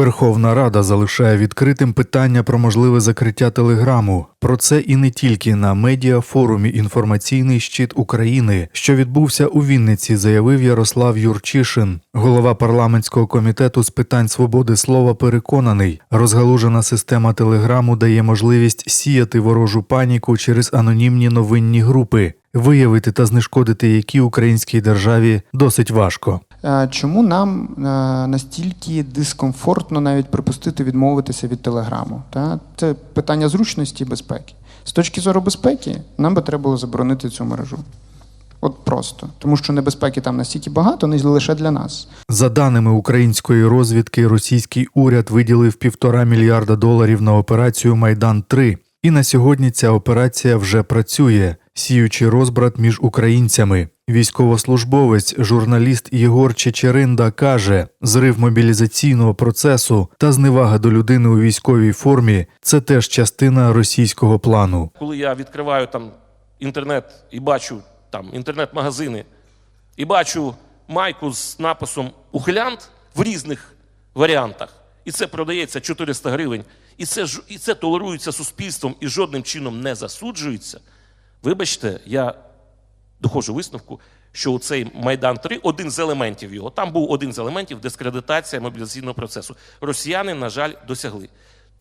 Верховна Рада залишає відкритим питання про можливе закриття телеграму. Про це і не тільки на медіафорумі Інформаційний щит України, що відбувся у Вінниці, заявив Ярослав Юрчишин. Голова парламентського комітету з питань свободи слова переконаний, розгалужена система телеграму дає можливість сіяти ворожу паніку через анонімні новинні групи, виявити та знешкодити які українській державі досить важко. Е, Чому нам е, настільки дискомфортно навіть припустити відмовитися від телеграму? Та? Це питання зручності і безпеки. З точки зору безпеки, нам би треба було заборонити цю мережу. От просто. Тому що небезпеки там настільки багато, не лише для нас. За даними української розвідки, російський уряд виділив півтора мільярда доларів на операцію Майдан 3 і на сьогодні ця операція вже працює, сіючи розбрат між українцями. Військовослужбовець, журналіст Єгор Чечеринда каже: зрив мобілізаційного процесу та зневага до людини у військовій формі це теж частина російського плану. коли я відкриваю там інтернет і бачу там інтернет-магазини, і бачу майку з написом Ухилянт в різних варіантах, і це продається 400 гривень, і це, ж- і це толерується суспільством і жодним чином не засуджується. Вибачте, я доходжу висновку, що у цей Майдан 3 один з елементів його. Там був один з елементів дискредитація мобілізаційного процесу. Росіяни, на жаль, досягли.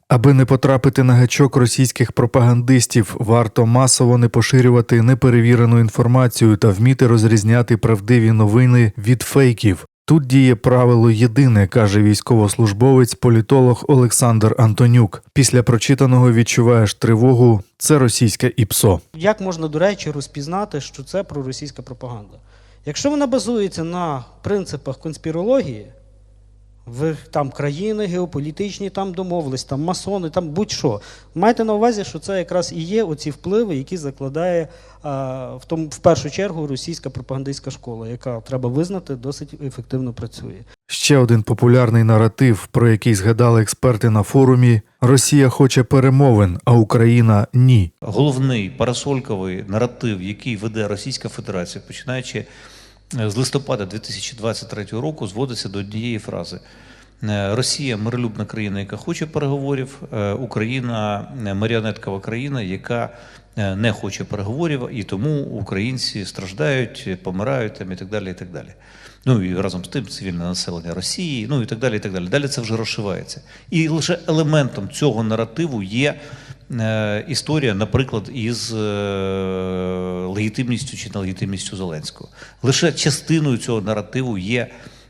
Аби не потрапити на гачок російських пропагандистів, варто масово не поширювати неперевірену інформацію та вміти розрізняти правдиві новини від фейків. Тут діє правило єдине, каже військовослужбовець, політолог Олександр Антонюк. Після прочитаного відчуваєш тривогу. Це російське ІПСО. Як можна, до речі, розпізнати, що це проросійська пропаганда? Якщо вона базується на принципах конспірології, в там країни геополітичні, там домовились, там масони, там будь-що. Майте на увазі, що це якраз і є оці впливи, які закладає а, в тому, в першу чергу російська пропагандистська школа, яка треба визнати, досить ефективно працює. Ще один популярний наратив, про який згадали експерти на форумі: Росія хоче перемовин, а Україна ні. головний парасольковий наратив, який веде Російська Федерація, починаючи з листопада 2023 року, зводиться до однієї фрази. Е, Росія миролюбна країна, яка хоче переговорів, е, Україна е, маріонеткова країна, яка е, не хоче переговорів, і тому українці страждають, помирають там, і так далі. І так далі. Ну і разом з тим цивільне населення Росії, ну і так далі. і так далі. Далі це вже розшивається. І лише елементом цього наративу є е, історія, наприклад, із е, легітимністю чи нелегітимністю Зеленського. Лише частиною цього наративу є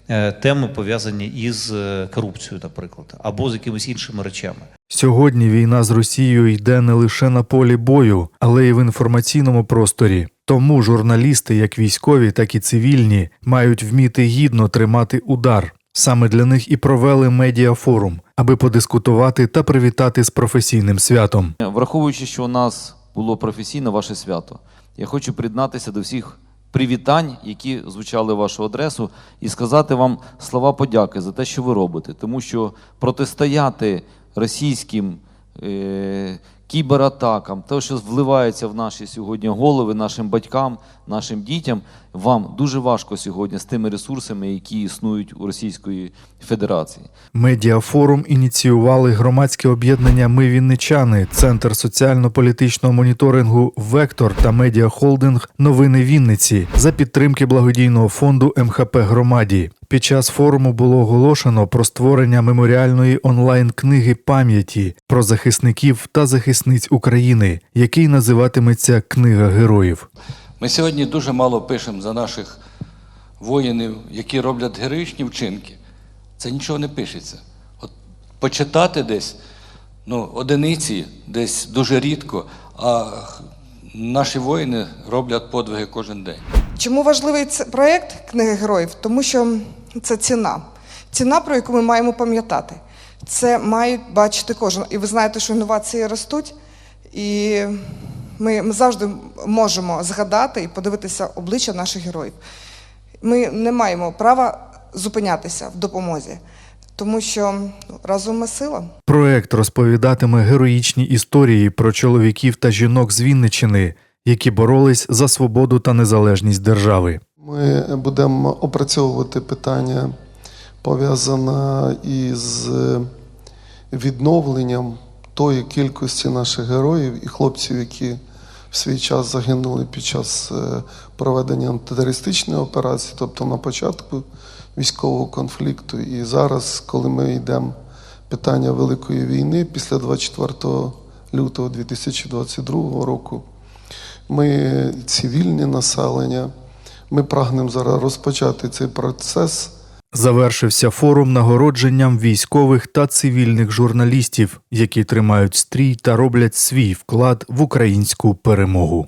е, теми, пов'язані із е, корупцією, наприклад, або з якимись іншими речами. Сьогодні війна з Росією йде не лише на полі бою, але й в інформаційному просторі. Тому журналісти, як військові, так і цивільні, мають вміти гідно тримати удар. Саме для них і провели медіафорум, аби подискутувати та привітати з професійним святом. Враховуючи, що у нас було професійне ваше свято, я хочу приєднатися до всіх привітань, які звучали в вашу адресу, і сказати вам слова подяки за те, що ви робите, тому що протистояти російським е, кібератакам, те, що вливається в наші сьогодні голови, нашим батькам, нашим дітям, вам дуже важко сьогодні з тими ресурсами, які існують у Російської Федерації. Медіафорум ініціювали громадське об'єднання Ми Вінничани, Центр соціально-політичного моніторингу Вектор та медіахолдинг Новини Вінниці за підтримки благодійного фонду МХП Громаді. Під час форуму було оголошено про створення меморіальної онлайн-книги пам'яті про захисників та захисниць України, який називатиметься Книга героїв. Ми сьогодні дуже мало пишемо за наших воїнів, які роблять героїчні вчинки. Це нічого не пишеться. От почитати десь, ну, одиниці, десь дуже рідко, а наші воїни роблять подвиги кожен день. Чому важливий це проєкт Книги героїв? Тому що це ціна. Ціна, про яку ми маємо пам'ятати. Це мають бачити кожен. І ви знаєте, що інновації ростуть, і ми, ми завжди можемо згадати і подивитися обличчя наших героїв. Ми не маємо права зупинятися в допомозі, тому що разом ми сила. Проект розповідатиме героїчні історії про чоловіків та жінок з Вінничини, які боролись за свободу та незалежність держави. Ми будемо опрацьовувати питання пов'язана із відновленням тої кількості наших героїв і хлопців, які в свій час загинули під час е, проведення антитерористичної операції, тобто на початку військового конфлікту. І зараз, коли ми йдемо питання Великої війни після 24 лютого 2022 року, ми цивільне населення, ми прагнемо зараз розпочати цей процес. Завершився форум нагородженням військових та цивільних журналістів, які тримають стрій та роблять свій вклад в українську перемогу.